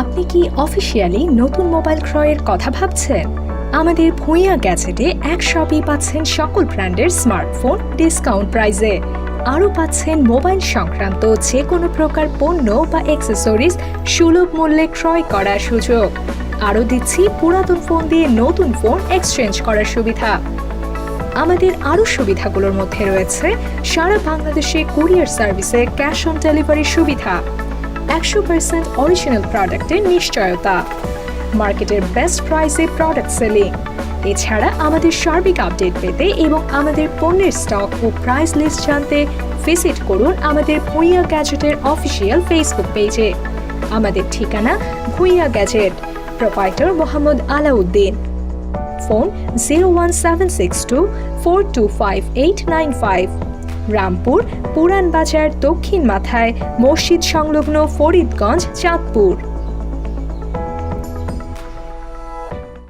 আপনি কি অফিসিয়ালি নতুন মোবাইল ক্রয়ের কথা ভাবছেন? আমাদের ভূঁইয়া গ্যাজেটে এক শপেই পাচ্ছেন সকল ব্র্যান্ডের স্মার্টফোন ডিসকাউন্ট প্রাইজে আরও পাচ্ছেন মোবাইল সংক্রান্ত যে কোনো প্রকার পণ্য বা অ্যাক্সেসরিজ সুলভ মূল্যে ক্রয় করার সুযোগ। আরও দিচ্ছি পুরাতন ফোন দিয়ে নতুন ফোন এক্সচেঞ্জ করার সুবিধা। আমাদের আরও সুবিধাগুলোর মধ্যে রয়েছে সারা বাংলাদেশে কুরিয়ার সার্ভিসে ক্যাশ অন ডেলিভারির সুবিধা। একশো পার্সেন্ট অরিজিনাল প্রোডাক্টের নিশ্চয়তা। মার্কেটের বেস্ট প্রাইসে প্রোডাক্ট সেলিং এছাড়া আমাদের সার্বিক আপডেট পেতে এবং আমাদের পণ্যের স্টক ও প্রাইস লিস্ট জানতে ভিজিট করুন আমাদের ভুঁইয়া গ্যাজেটের অফিসিয়াল ফেসবুক পেজে আমাদের ঠিকানা Bhuiyan gadget proprietor Mohammad Alauddin. Phone zero one seven six two four two five eight nine five Rampur Puran Bazar দক্ষিণ মাথায় মসজিদ সংলগ্ন ফরিদগঞ্জ চাঁদপুর।